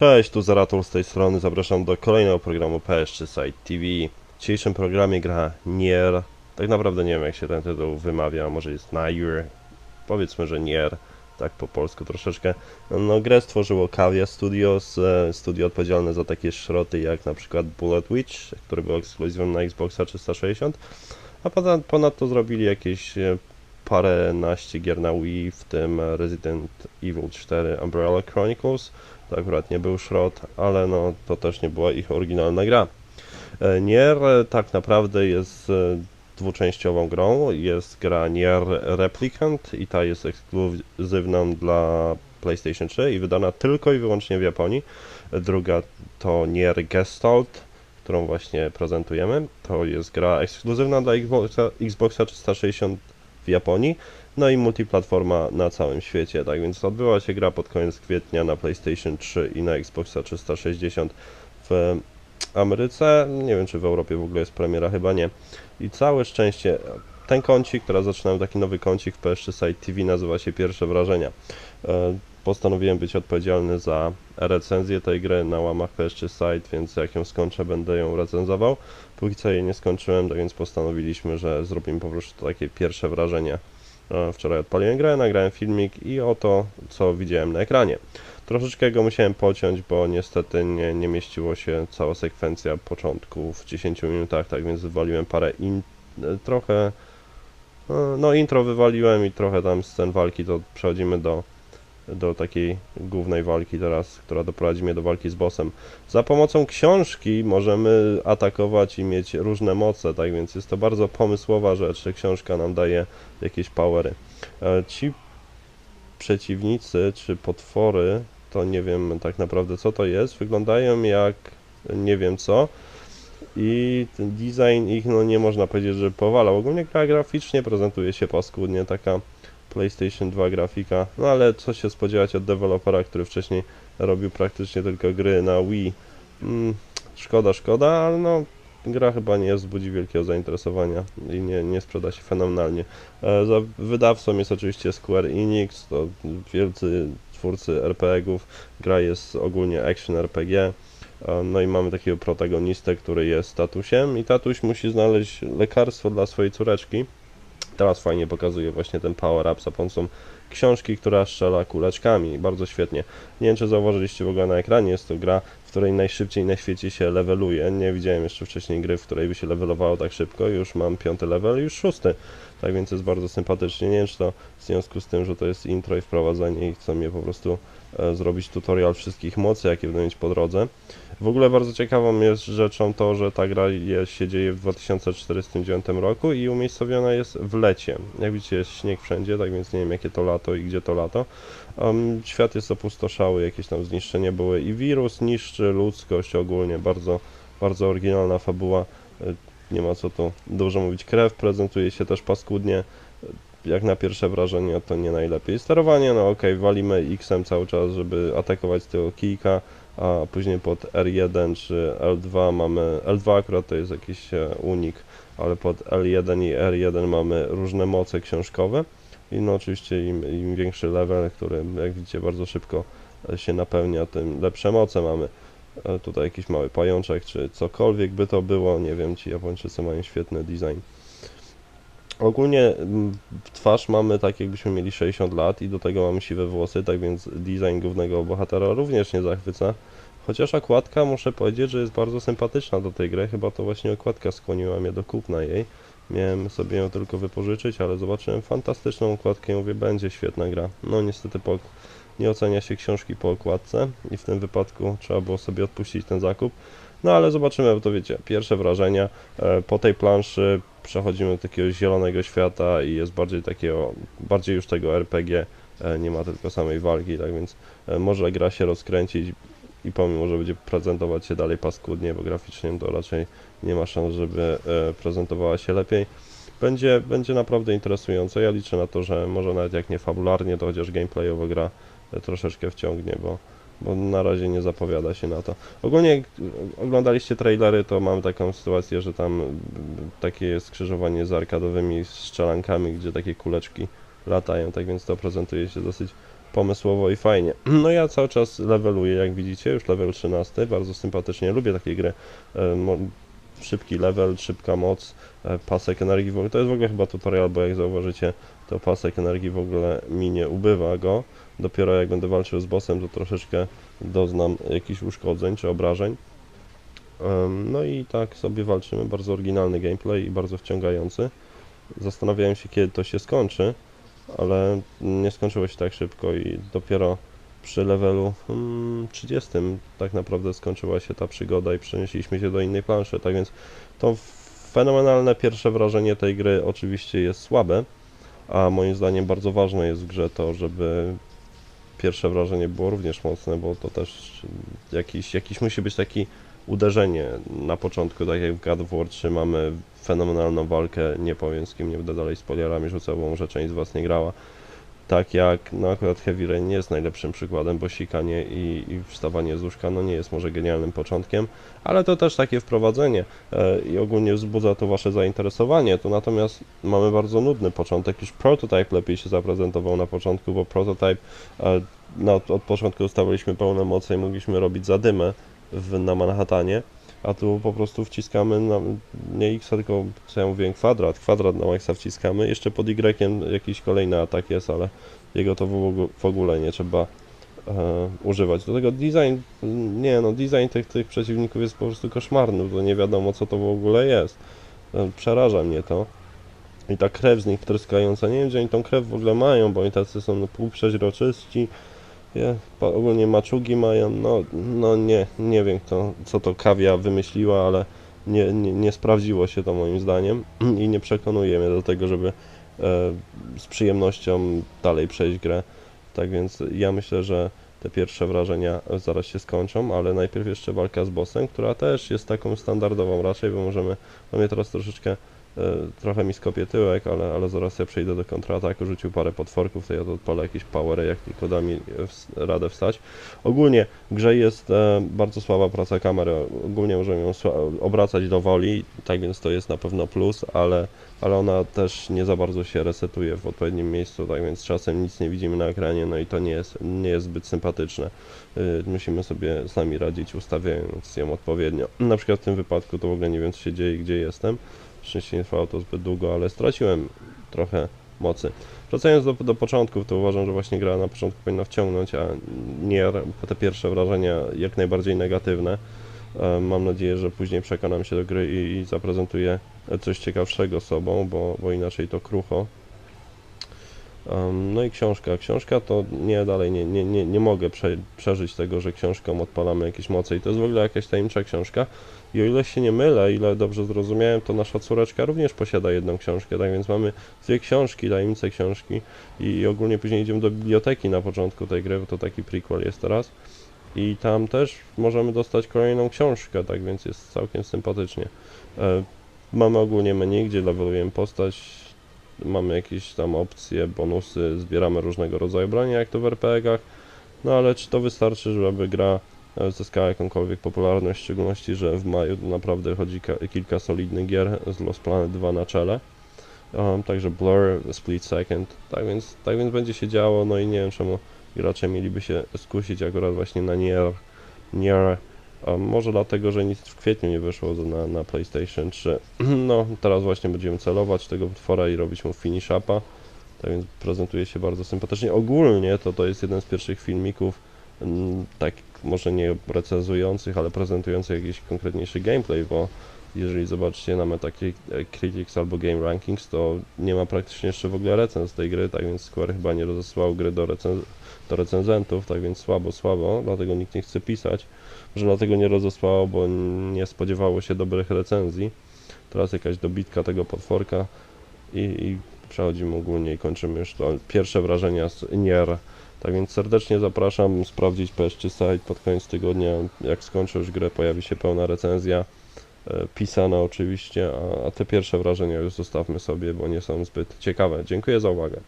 Cześć, tu Zaratul z tej strony, zapraszam do kolejnego programu PS3 Site TV. W dzisiejszym programie gra Nier. Tak naprawdę nie wiem jak się ten tytuł wymawia, może jest Nier. Powiedzmy, że Nier, tak po polsku troszeczkę. No grę stworzyło Kavia Studios, e, studio odpowiedzialne za takie szroty jak na przykład Bullet Witch, który był ekskluzywem na Xboxa 360. A ponad, ponadto zrobili jakieś e, paręnaście gier na Wii, w tym Resident Evil 4 Umbrella Chronicles. To akurat nie był szrot, ale no to też nie była ich oryginalna gra. E, Nier e, tak naprawdę jest e, dwuczęściową grą. Jest gra Nier Replicant i ta jest ekskluzywna dla PlayStation 3 i wydana tylko i wyłącznie w Japonii. Druga to Nier Gestalt, którą właśnie prezentujemy. To jest gra ekskluzywna dla Xboxa, Xboxa 360 w Japonii, no i multiplatforma na całym świecie. Tak więc odbyła się gra pod koniec kwietnia na PlayStation 3 i na Xboxa 360 w Ameryce. Nie wiem, czy w Europie w ogóle jest premiera, chyba nie. I całe szczęście, ten kącik, teraz zaczynam taki nowy kącik w PS3 Site TV, nazywa się Pierwsze Wrażenia. E, Postanowiłem być odpowiedzialny za recenzję tej gry na łamach PS3 Site, więc jak ją skończę, będę ją recenzował. Póki co jej nie skończyłem, tak więc postanowiliśmy, że zrobimy po prostu takie pierwsze wrażenie. E, Wczoraj odpaliłem grę, nagrałem filmik i oto co widziałem na ekranie. Troszeczkę go musiałem pociąć, bo niestety nie, nie mieściło się cała sekwencja początku w 10 minutach, tak więc wywaliłem parę in, e, trochę e, no intro wywaliłem i trochę tam scen walki, to przechodzimy do do takiej głównej walki teraz, która doprowadzi mnie do walki z bossem. Za pomocą książki możemy atakować i mieć różne moce, tak więc jest to bardzo pomysłowa rzecz, że książka nam daje jakieś powery. E, Ci przeciwnicy czy potwory, to nie wiem tak naprawdę co to jest, wyglądają jak nie wiem co i design ich no nie można powiedzieć, że powalał. Ogólnie gra graficznie prezentuje się paskudnie, taka PlayStation 2 grafika, no ale co się spodziewać od dewelopera, który wcześniej robił praktycznie tylko gry na Wii. Mm, szkoda, szkoda, ale no gra chyba nie wzbudzi wielkiego zainteresowania i nie, nie sprzeda się fenomenalnie. E, za wydawcą jest oczywiście Square Enix, to wielcy twórcy RPG-ów. Gra jest ogólnie action RPG. E, No i mamy takiego protagonistę, który jest tatusiem i tatuś musi znaleźć lekarstwo dla swojej córeczki. Teraz fajnie pokazuje właśnie ten power up za pomocą książki, która strzela kuleczkami. Bardzo świetnie. Nie wiem, czy zauważyliście w ogóle na ekranie, jest to gra, w której najszybciej na świecie się leveluje. Nie widziałem jeszcze wcześniej gry, w której by się levelowało tak szybko. Już mam piąty level, już szósty. Tak więc jest bardzo sympatycznie. Nie wiem, czy to w związku z tym, że to jest intro i wprowadzenie i chcą mnie po prostu e, zrobić tutorial wszystkich mocy, jakie będę mieć po drodze. W ogóle bardzo ciekawą jest rzeczą to, że ta gra jest, się dzieje w 2049 roku i umiejscowiona jest w lecie. Jak widzicie jest śnieg wszędzie, tak więc nie wiem jakie to lato i gdzie to lato. Um, świat jest opustoszały, jakieś tam zniszczenia były i wirus niszczy ludzkość ogólnie, bardzo, bardzo oryginalna fabuła. E, Nie ma co tu dużo mówić. Krew prezentuje się też paskudnie. E, Jak na pierwsze wrażenie to nie najlepiej. Sterowanie, no okej, walimy X-em cały czas, żeby atakować tego kijka a później pod R1 czy L2 mamy, L2 akurat to jest jakiś e, unik, ale pod L1 i R1 mamy różne moce książkowe i no oczywiście im, im większy level, który jak widzicie bardzo szybko e, się napełnia, tym lepsze moce mamy. E, Tutaj jakiś mały pajączek, czy cokolwiek by to było, nie wiem, ci Japończycy mają świetny design. Ogólnie mm, twarz mamy tak jakbyśmy mieli 60 lat i do tego mamy siwe włosy, tak więc design głównego bohatera również nie zachwyca. Chociaż okładka muszę powiedzieć, że jest bardzo sympatyczna do tej gry, chyba to właśnie okładka skłoniła mnie do kupna jej. Miałem sobie ją tylko wypożyczyć, ale zobaczyłem fantastyczną okładkę i mówię, będzie świetna gra. No niestety po, nie ocenia się książki po okładce i w tym wypadku trzeba było sobie odpuścić ten zakup. No ale zobaczymy, bo to wiecie, pierwsze wrażenia. E, Po tej planszy przechodzimy do takiego zielonego świata i jest bardziej takiego, bardziej już tego RPG, e, nie ma tylko samej walki, tak więc e, może gra się rozkręcić i pomimo, że będzie prezentować się dalej paskudnie, bo graficznie to raczej nie ma szans, żeby prezentowała się lepiej. Będzie, będzie naprawdę interesujące. Ja liczę na to, że może nawet jak nie fabularnie, to chociaż gameplayowo gra troszeczkę wciągnie, bo, bo na razie nie zapowiada się na to. Ogólnie jak oglądaliście trailery, to mam taką sytuację, że tam takie skrzyżowanie z arkadowymi strzelankami, gdzie takie kuleczki latają, tak więc to prezentuje się dosyć pomysłowo i fajnie. No ja cały czas leveluję, jak widzicie, już level 13, bardzo sympatycznie, lubię takie gry. E, Szybki level, szybka moc, e, pasek energii to jest w ogóle chyba tutorial, bo jak zauważycie, to pasek energii w ogóle mi nie ubywa go. Dopiero jak będę walczył z bossem, to troszeczkę doznam jakichś uszkodzeń czy obrażeń. No i tak sobie walczymy, bardzo oryginalny gameplay i bardzo wciągający. Zastanawiałem się, kiedy to się skończy, ale nie skończyło się tak szybko i dopiero przy levelu mm, 30 tak naprawdę skończyła się ta przygoda i przenieśliśmy się do innej planszy, tak więc to fenomenalne pierwsze wrażenie tej gry oczywiście jest słabe, a moim zdaniem bardzo ważne jest w grze to, żeby pierwsze wrażenie było również mocne, bo to też jakiś, jakiś musi być taki uderzenie na początku, tak jak w God of War 3 mamy fenomenalną walkę, nie powiem z kim, nie będę dalej spoilerami rzucał, bo może część z Was nie grała. Tak jak, no akurat Heavy Rain nie jest najlepszym przykładem, bo sikanie i, i wstawanie z łóżka, no nie jest może genialnym początkiem, ale to też takie wprowadzenie e, i ogólnie wzbudza to Wasze zainteresowanie. To natomiast mamy bardzo nudny początek, już Prototype lepiej się zaprezentował na początku, bo Prototype e, od, początku dostawaliśmy pełne moce i mogliśmy robić zadymę w, na Manhattanie, a tu po prostu wciskamy na, nie X, tylko co ja mówiłem, kwadrat, kwadrat na Maxa wciskamy, jeszcze pod Y jakiś kolejny atak jest, ale jego to w, ogóle- nie trzeba e, używać. Do tego design, nie no, design tych, tych przeciwników jest po prostu koszmarny, to nie wiadomo co to w ogóle jest. E, Przeraża mnie to. I ta krew z nich tryskająca, nie wiem gdzie oni tą krew w ogóle mają, bo oni tacy są półprzeźroczyści, ogólnie maczugi mają, no, no nie, nie wiem kto, co to kawia wymyśliła, ale nie, nie, nie sprawdziło się to moim zdaniem i nie przekonuje mnie do tego, żeby e, z przyjemnością dalej przejść grę. Tak więc ja myślę, że te pierwsze wrażenia zaraz się skończą, ale najpierw jeszcze walka z bossem, która też jest taką standardową raczej, bo możemy, mnie teraz troszeczkę trochę mi skopie tyłek, ale, ale zaraz ja przejdę do kontrataku, rzucił parę potworków, to ja to odpalę jakieś powery, jak tylko da mi e, radę wstać. Ogólnie w grze jest e, bardzo słaba praca kamery, ogólnie możemy ją obracać do woli, tak więc to jest na pewno plus, ale, ale ona też nie za bardzo się resetuje w odpowiednim miejscu, tak więc czasem nic nie widzimy na ekranie, no i to nie jest, nie jest zbyt sympatyczne. Musimy sobie sami radzić, ustawiając ją odpowiednio. Na przykład w tym wypadku to w ogóle nie wiem co się dzieje, gdzie jestem. Szczęście nie trwało to zbyt długo, ale straciłem trochę mocy. Wracając do, do początków, to uważam, że właśnie gra na początku powinna wciągnąć, a nie te pierwsze wrażenia jak najbardziej negatywne. E, Mam nadzieję, że później przekonam się do gry i, i zaprezentuję coś ciekawszego sobą, bo, bo inaczej to krucho. No i książka. Książka to nie dalej, nie, nie, nie, nie mogę prze, przeżyć tego, że książką odpalamy jakieś moce i to jest w ogóle jakaś tajemnicza książka. I o ile się nie mylę, ile dobrze zrozumiałem, to nasza córeczka również posiada jedną książkę, tak więc mamy dwie książki, tajemnice książki i, i ogólnie później idziemy do biblioteki na początku tej gry, bo to taki prequel jest teraz. I tam też możemy dostać kolejną książkę, tak więc jest całkiem sympatycznie. E, mamy ogólnie menu, gdzie levelujemy postać, mamy jakieś tam opcje, bonusy, zbieramy różnego rodzaju bronie, jak to w RPG-ach. No ale czy to wystarczy, żeby gra e, zyskała jakąkolwiek popularność, w szczególności, że w maju naprawdę chodzi ka- kilka solidnych gier z Lost Planet 2 na czele. Um, także Blur, Split Second, tak więc, tak więc będzie się działo, no i nie wiem czemu gracze mieliby się skusić akurat właśnie na Nier, Nier a może dlatego, że nic w kwietniu nie wyszło na, na PlayStation 3. No, teraz właśnie będziemy celować tego potwora i robić mu finish upa. Tak więc prezentuje się bardzo sympatycznie. Ogólnie to to jest jeden z pierwszych filmików, mm, tak może nie recenzujących, ale prezentujących jakiś konkretniejszy gameplay, bo jeżeli zobaczycie na Metacritics albo Game Rankings, to nie ma praktycznie jeszcze w ogóle recenzji tej gry, tak więc Square chyba nie rozesłał gry do, do recenzentów, tak więc słabo, słabo, dlatego nikt nie chce pisać. Może dlatego nie rozesłało, bo nie spodziewało się dobrych recenzji. Teraz jakaś dobitka tego potworka i, i przechodzimy ogólnie i kończymy już to pierwsze wrażenia z Nier. Tak więc serdecznie zapraszam sprawdzić PS3 site pod koniec tygodnia. Jak skończę już grę, pojawi się pełna recenzja pisana oczywiście, a, a te pierwsze wrażenia już zostawmy sobie, bo nie są zbyt ciekawe. Dziękuję za uwagę.